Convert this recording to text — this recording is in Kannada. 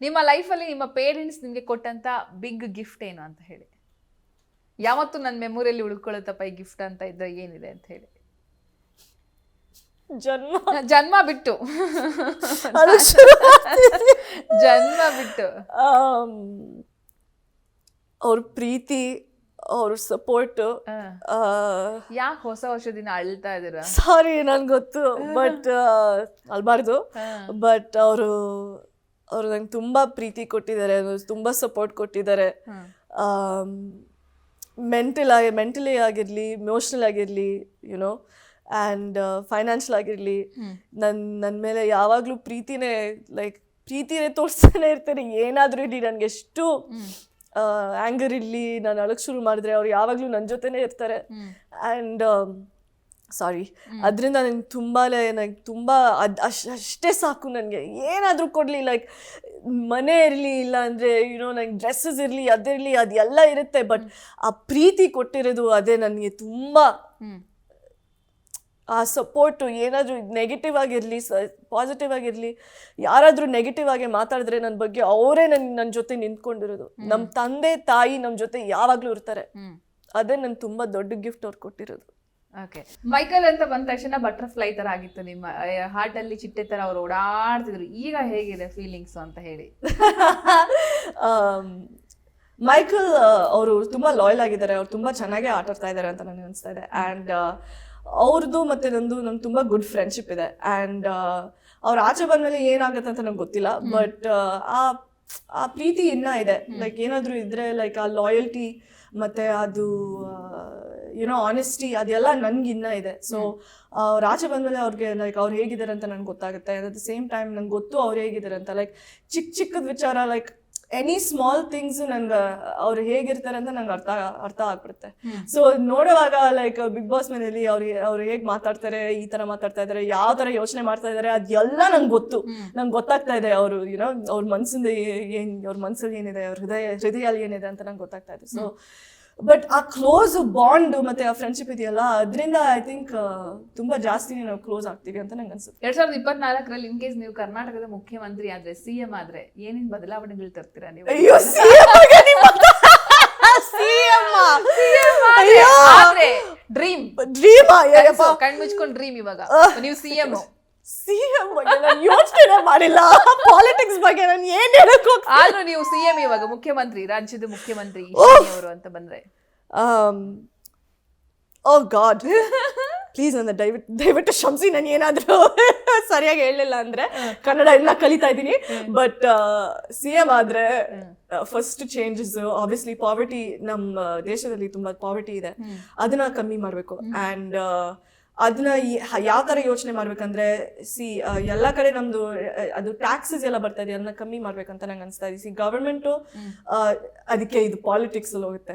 ನಿಮ್ಮ ಲೈಫಲ್ಲಿ ನಿಮ್ಮ ಪೇರೆಂಟ್ಸ್ ನಿಮಗೆ ಕೊಟ್ಟಂತ ಬಿಗ್ ಗಿಫ್ಟ್ ಏನು ಅಂತ ಹೇಳಿ. ಯಾವತ್ತು ನನ್ನ ಮೆಮೊರಿಯಲ್ಲಿ ಉಳ್ಕೊಳ್ಳುತ್ತಪ್ಪ ಈ ಗಿಫ್ಟ್ ಅಂತ ಇದ್ರೆ ಏನಿದೆ ಅಂತ ಹೇಳಿ. ಜನ್ಮ. ಜನ್ಮ ಬಿಟ್ಟು. ಜನ್ಮ ಬಿಟ್ಟು. ಅವ್ರ ಪ್ರೀತಿ ಅವ್ರ ಸಪೋರ್ಟ್ ಯಾಕೆ ಹೊಸ ವರ್ಷದಿಂದ ಅಳ್ತಾ ಇದ್ರ? ಸಾರಿ ನನ್ಗೆ ಗೊತ್ತು ಬಟ್ ಅಲ್ಬಾರ್ದು ಬಟ್ ಅವರು ಅವರು ನಂಗೆ ತುಂಬ ಪ್ರೀತಿ ಕೊಟ್ಟಿದ್ದಾರೆ ತುಂಬ ಸಪೋರ್ಟ್ ಕೊಟ್ಟಿದ್ದಾರೆ. ಮೆಂಟಲ್ ಆಗಿ ಮೆಂಟಲಿ ಆಗಿರಲಿ ಇಮೋಷ್ನಲ್ ಆಗಿರಲಿ ಯುನೋ ಆ್ಯಂಡ್ ಫೈನಾನ್ಷಿಯಲ್ ಆಗಿರಲಿ ನನ್ನ ನನ್ನ ಮೇಲೆ ಯಾವಾಗಲೂ ಪ್ರೀತಿನೇ ಲೈಕ್ ಪ್ರೀತಿನೇ ತೋರಿಸ್ತಾನೆ ಇರ್ತಾರೆ ಏನಾದರೂ ಇರಲಿ ನನಗೆ ಎಷ್ಟು ಆ್ಯಂಗರ್ ಇರಲಿ ನಾನು ಅಳಕ್ಕೆ ಶುರು ಮಾಡಿದ್ರೆ ಅವ್ರು ಯಾವಾಗಲೂ ನನ್ನ ಜೊತೆನೇ ಇರ್ತಾರೆ. And sorry. ಅದರಿಂದ ನನಗೆ ತುಂಬ ನನಗೆ ತುಂಬ ಅದು ಅಷ್ಟು ಅಷ್ಟೇ ಸಾಕು ನನಗೆ. ಏನಾದರೂ ಕೊಡಲಿ ಲೈಕ್ ಮನೆ ಇರಲಿ ಇಲ್ಲ ಅಂದರೆ ಯುನೋ ನಂಗೆ ಡ್ರೆಸ್ಸಸ್ ಇರಲಿ ಅದಿರಲಿ ಅದೆಲ್ಲ ಇರುತ್ತೆ ಬಟ್ ಆ ಪ್ರೀತಿ ಕೊಟ್ಟಿರೋದು ಅದೇ ನನಗೆ ತುಂಬ ಆ ಸಪೋರ್ಟು ಏನಾದರೂ ನೆಗೆಟಿವ್ ಆಗಿರಲಿ ಸ ಪಾಸಿಟಿವ್ ಆಗಿರಲಿ ಯಾರಾದರೂ ನೆಗೆಟಿವ್ ಆಗಿ ಮಾತಾಡಿದ್ರೆ ನನ್ನ ಬಗ್ಗೆ ಅವರೇ ನನ್ನ ನನ್ನ ಜೊತೆ ನಿಂತ್ಕೊಂಡಿರೋದು. ನಮ್ಮ ತಂದೆ ತಾಯಿ ನಮ್ಮ ಜೊತೆ ಯಾವಾಗಲೂ ಇರ್ತಾರೆ. ಅದೇ ನನ್ನ ತುಂಬ ದೊಡ್ಡ ಗಿಫ್ಟ್ ಅವ್ರು ಕೊಟ್ಟಿರೋದು. ಓಕೆ ಮೈಕಲ್ ಅಂತ ಬಂದ ತಕ್ಷಣ ಬಟರ್ಫ್ಲೈ ತರ ಆಗಿತ್ತು ನಿಮ್ಮ ಹಾರ್ಟ್ ಅಲ್ಲಿ ಚಿಟ್ಟೆ ತರ ಅವ್ರು ಓಡಾಡ್ತಿದ್ರು. ಈಗ ಹೇಗಿದೆ ಫೀಲಿಂಗ್ಸ್ ಅಂತ ಹೇಳಿ? ಮೈಕಲ್ ಅವರು ತುಂಬಾ ಲಾಯಲ್ ಆಗಿದ್ದಾರೆ. ಅವ್ರು ತುಂಬಾ ಚೆನ್ನಾಗಿ ಆಟ ಆಡ್ತಾ ಇದ್ದಾರೆ ಅಂತ ನನಗೆ ಅನಿಸ್ತಾ ಇದೆ. ಆ್ಯಂಡ್ ಅವ್ರದ್ದು ಮತ್ತೆ ನಂದು ನಮ್ಗೆ ತುಂಬಾ ಗುಡ್ ಫ್ರೆಂಡ್ಶಿಪ್ ಇದೆ. ಅಂಡ್ ಅವ್ರ ಆಚೆ ಬಂದ್ಮೇಲೆ ಏನಾಗುತ್ತೆ ಅಂತ ನಂಗೆ ಗೊತ್ತಿಲ್ಲ. ಬಟ್ ಆ ಆ ಪ್ರೀತಿ ಇನ್ನ ಇದೆ. ಲೈಕ್ ಏನಾದ್ರೂ ಇದ್ರೆ ಲೈಕ್ ಆ ಲಾಯಲ್ಟಿ ಮತ್ತೆ ಅದು ಯುನೋ ಆನೆಸ್ಟಿ ಅದೆಲ್ಲ ನನ್ಗೆ ಇನ್ನ ಇದೆ. ಸೊ ರಾಜ ಬಂದ್ಮೇಲೆ ಅವ್ರಿಗೆ ಲೈಕ್ ಅವ್ರು ಹೇಗಿದ್ದಾರೆ ಅಂತ ನನ್ಗೆ ಗೊತ್ತಾಗುತ್ತೆ. ಅಟ್ ದ ಸೇಮ್ ಟೈಮ್ ನಂಗೆ ಗೊತ್ತು ಅವ್ರು ಹೇಗಿದ್ದಾರೆ ಅಂತ. ಲೈಕ್ ಚಿಕ್ಕ ಚಿಕ್ಕದ ವಿಚಾರ ಲೈಕ್ ಎನಿ ಸ್ಮಾಲ್ ಥಿಂಗ್ಸ್ ನಂಗೆ ಅವ್ರು ಹೇಗಿರ್ತಾರೆ ಅಂತ ನಂಗೆ ಅರ್ಥ ಅರ್ಥ ಆಗ್ಬಿಡುತ್ತೆ. ಸೊ ನೋಡುವಾಗ ಲೈಕ್ ಬಿಗ್ ಬಾಸ್ ಮನೆಯಲ್ಲಿ ಅವ್ರು ಅವ್ರು ಹೇಗೆ ಮಾತಾಡ್ತಾರೆ ಈ ತರ ಮಾತಾಡ್ತಾ ಇದಾರೆ ಯಾವ ತರ ಯೋಚನೆ ಮಾಡ್ತಾ ಇದಾರೆ ಅದೆಲ್ಲ ನಂಗೆ ಗೊತ್ತು. ನಂಗೆ ಗೊತ್ತಾಗ್ತಾ ಇದೆ ಅವರು ಯುನೋ ಅವ್ರ ಮನ್ಸಿಂದ ಏನ್ ಅವ್ರ ಮನ್ಸಲ್ಲಿ ಏನಿದೆ ಅವ್ರ ಹೃದಯ ಹೃದಯಲ್ಲಿ ಏನಿದೆ ಅಂತ ನಂಗೆ ಗೊತ್ತಾಗ್ತಾ ಇದೆ. ಸೊ ಬಟ್ ಆ ಕ್ಲೋಸ್ ಬಾಂಡ್ ಮತ್ತೆ ಆ ಫ್ರೆಂಡ್ಶಿಪ್ ಇದೆಯಲ್ಲ ಅದರಿಂದ ಐ ಥಿಂಕ್ ತುಂಬಾ ಜಾಸ್ತಿ ನಾವು ಕ್ಲೋಸ್ ಆಗ್ತೀವಿ ಅಂತ ನಂಗೆ ಅನ್ಸುತ್ತೆ. ಎರಡ್ ಸಾವಿರದ ಇಪ್ಪತ್ನಾಲ್ಕರಲ್ಲಿ ಇನ್ ಕೇಸ್ ನೀವು ಕರ್ನಾಟಕದ ಮುಖ್ಯಮಂತ್ರಿ ಆದ್ರೆ ಸಿಎಂ ಆದ್ರೆ ಏನೇನ್ ಬದಲಾವಣೆಗಳು ತರ್ತೀರಾ ನೀವು? ಅಯ್ಯೋ ಡ್ರೀಮ್ ಡ್ರೀಮ್ ಕಣ್ ಮುಚ್ಕೊಂಡ್ ಡ್ರೀಮ್ ಇವಾಗ. ನೀವು ಸಿಎಂ ಸಿಎಂ ಬಗ್ಗೆ ನಾನು ಯೋಚನೆ ಮಾಡಿಲ್ಲ. ಪಾಲಿಟಿಕ್ಸ್ ಬಗ್ಗೆ ನಾನು ಏನ್ ಹೇಳಕ್ ಹೋಗ್ತೀನಿ? ಆದ್ರೂ ನೀವು ಸಿಎಂ ಇವಾಗ ಮುಖ್ಯಮಂತ್ರಿ ರಾಜ್ಯದ ಮುಖ್ಯಮಂತ್ರಿ ಅವರು ಅಂತ ಬಂದ್ರೆ. ಓ ಗಾಡ್ ಪ್ಲೀಸ್ ನನ್ನ ದಯವಿಟ್ಟು ದಯವಿಟ್ಟು ಕ್ಷಮಿಸಿ ನಾನು ಏನಾದರೂ ಸರಿಯಾಗಿ ಹೇಳಲಿಲ್ಲ ಅಂದ್ರೆ ಕನ್ನಡ ಎಲ್ಲ ಕಲಿತಾ ಇದ್ದೀನಿ. ಬಟ್ ಸಿ ಎಂ ಆದ್ರೆ ಫಸ್ಟ್ ಚೇಂಜಸ್ ಆಬ್ವಿಯಸ್ಲಿ ಪಾವರ್ಟಿ ನಮ್ಮ ದೇಶದಲ್ಲಿ ತುಂಬಾ ಪಾವರ್ಟಿ ಇದೆ. ಅದನ್ನ ಕಮ್ಮಿ ಮಾಡಬೇಕು. ಆ್ಯಂಡ್ ಅದನ್ನ ಯಾವ ತರ ಯೋಚನೆ ಮಾಡ್ಬೇಕಂದ್ರೆ ಸಿ ಎಲ್ಲ ಕಡೆ ನಮ್ದು ಅದು ಟ್ಯಾಕ್ಸಸ್ ಎಲ್ಲ ಬರ್ತಾ ಇದೆ ಅದನ್ನ ಕಮ್ಮಿ ಮಾಡ್ಬೇಕಂತ ನಂಗೆ ಅನಿಸ್ತಾ ಇದೆ. ಸಿ ಗವರ್ಮೆಂಟು ಅದಕ್ಕೆ ಇದು ಪಾಲಿಟಿಕ್ಸ್ ಅಲ್ಲಿ ಹೋಗುತ್ತೆ.